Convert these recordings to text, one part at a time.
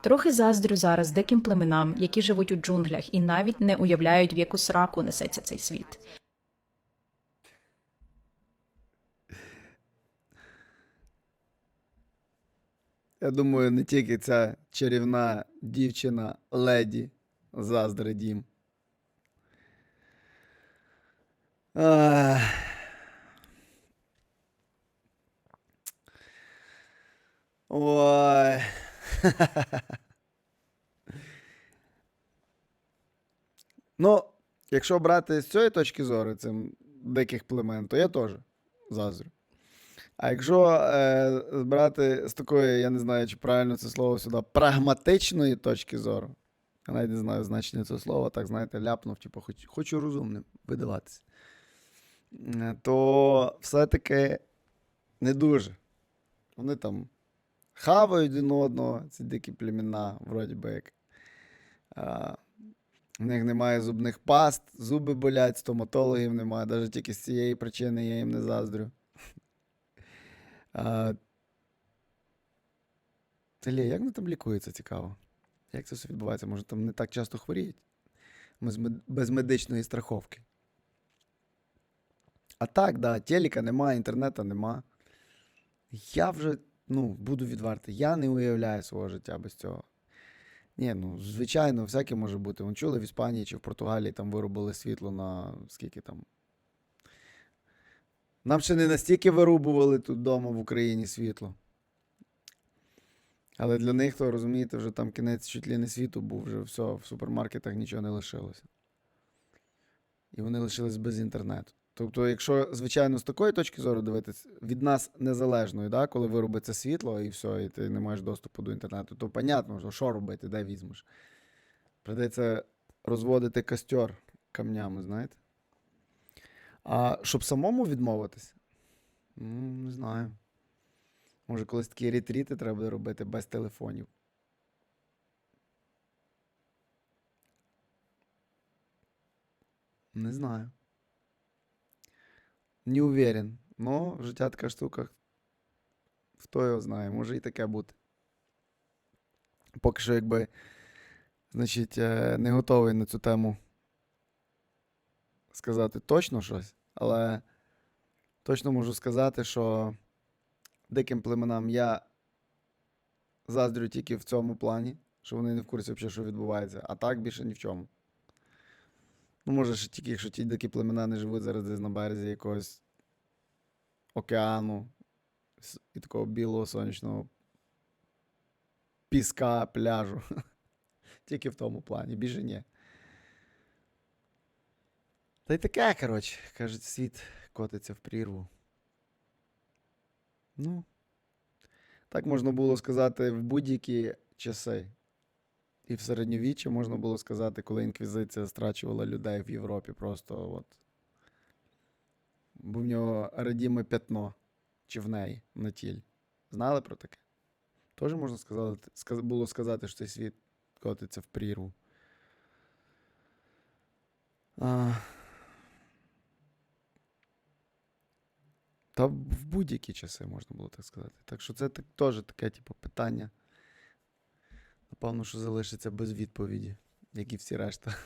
Трохи заздрю зараз диким племенам, які живуть у джунглях і навіть не уявляють, в яку сраку несеться цей світ. Я думаю, не тільки ця чарівна дівчина леді заздрить їм. Ой. ну, якщо брати з цієї точки зору цим диких племен, то я теж заздрю. А якщо е, брати з такої, я не знаю, чи правильно це слово сюди, прагматичної точки зору, я навіть не знаю значення цього слова, так знаєте, ляпнув, типу, хоч, хочу розумним видаватися, е, то все-таки не дуже. Вони там хавають один одного, ці дикі племена, вроді би як. А, в них немає зубних паст, зуби болять, стоматологів немає. Навіть тільки з цієї причини я їм не заздрю. А... Як вони там лікуються, цікаво? Як це все відбувається? Може, там не так часто хворіють? Без медичної страховки. А так, да, телека нема, інтернету нема. Я вже, ну, буду відвертий, я не уявляю свого життя без цього. Ні, ну, звичайно, всяке може бути. Вон чули в Іспанії чи в Португалії там виробили світло на скільки там. Нам ще не настільки вирубували тут вдома в Україні світло. Але для них, то розумієте, вже там кінець чуть ли не світу був, вже все, в супермаркетах нічого не лишилося. І вони лишились без інтернету. Тобто, якщо, звичайно, з такої точки зору дивитись, від нас незалежної, да, коли виробиться світло і все, і ти не маєш доступу до інтернету, то понятно, що, робити, де візьмеш. Придеться розводити костер камнями, знаєте. А щоб самому відмовитись? Ну, не знаю. Може, колись такі ретріти треба робити без телефонів. Не знаю. Не уверен. Но життя така штука. Хто його знає, може і таке бути. Поки що, якби, значить, е, не готовий на цю тему сказати точно щось, але точно можу сказати, що диким племенам я заздрю тільки в цьому плані, що вони не в курсі взагалі, що відбувається, а так більше ні в чому. Ну, може, ще тільки, якщо ті дикі племена не живуть зараз десь на березі якогось океану і такого білого сонячного піска, пляжу. Тільки в тому плані, більше ні. Та й таке, коротше, кажуть, світ котиться в прірву. Ну, так можна було сказати в будь-які часи. І в середньовіччі можна було сказати, коли інквізиція страчувала людей в Європі просто от. Був в нього радіме п'ятно, чи в неї на тілі. Знали про таке? Теж можна сказати, було сказати, що цей світ котиться в прірву. А... Та в будь-які часи можна було так сказати. Так що це так, теж таке, типу, питання. Напевно, що залишиться без відповіді, як і всі решта.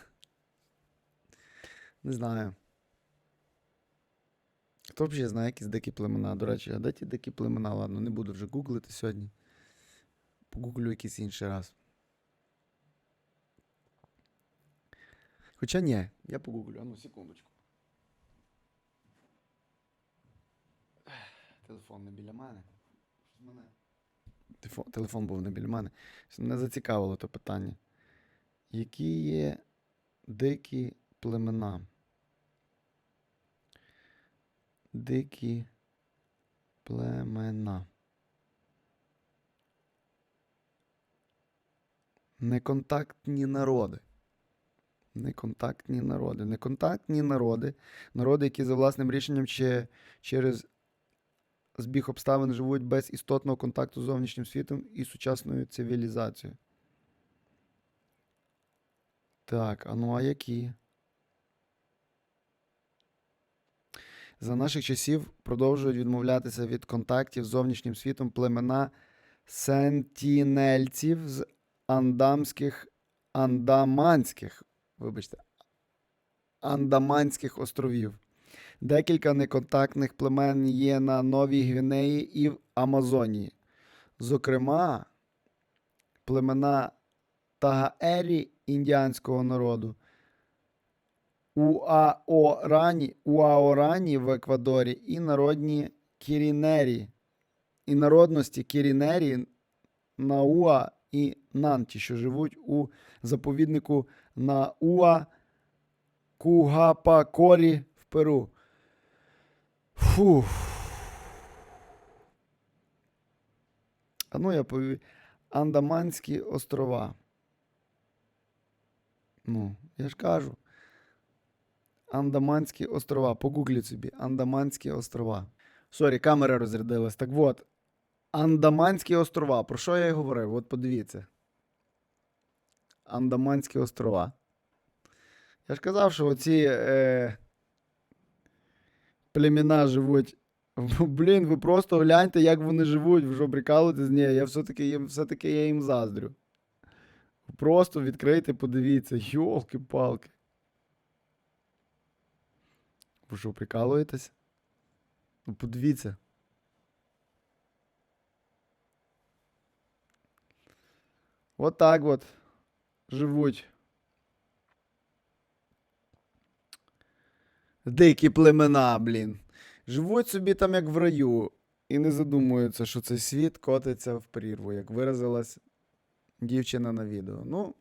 Не знаю. Хто взагалі знає якісь дикі племена? До речі, а де ті дикі племена? Ладно, не буду вже гуглити сьогодні. Погуглю якийсь інший раз. Хоча ні, я погуглю. А ну, секундочку. Телефон не біля мене. Щось мене. Телефон, був не біля мене. Мене зацікавило то питання. Які є дикі племена? Дикі племена. Неконтактні народи. Неконтактні народи. Неконтактні народи. Народи, які за власним рішенням чи через збіг обставин живуть без істотного контакту з зовнішнім світом і сучасною цивілізацією. Так, а ну а які? За наших часів продовжують відмовлятися від контактів з зовнішнім світом племена сентінельців з андамських, андаманських, вибачте, Андаманських островів. Декілька неконтактних племен є на Новій Гвінеї і в Амазонії. Зокрема, племена Тагаері індіанського народу, Уаорані, Уаорані в Еквадорі і народні Кірінері, і народності Кірінері, Науа і Нанті, що живуть у заповіднику Науа Кугапакорі Перу. Фух. А ну я пові... Андаманські острова. Ну, я ж кажу. Андаманські острова. Погугліть собі. Андаманські острова. Сорі, камера розрядилась. Так от. Андаманські острова. Про що я й говорив? От подивіться. Андаманські острова. Я ж казав, що оці е, племена живуть. Блін, ви просто гляньте, як вони живуть, ви що прикалуєтесь? Ні, я все-таки все-таки я їм заздрю. Просто відкрийте, подивіться. Йолки-палки. Ви що, прикалуєтесь? Ну, подивіться. От так от живуть. Дикі племена, блін. Живуть собі там як в раю, і не задумуються, що цей світ котиться в прірву, як виразилась дівчина на відео. Ну,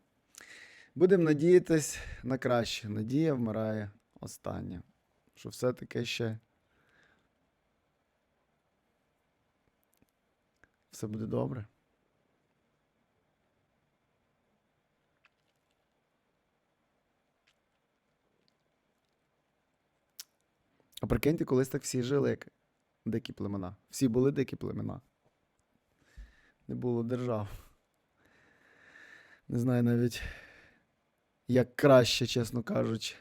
будемо надіятись на краще. Надія вмирає остання. Що все-таки ще все буде добре. А прикиньте, колись так всі жили, як дикі племена. Всі були дикі племена. Не було держав. Не знаю навіть, як краще, чесно кажучи.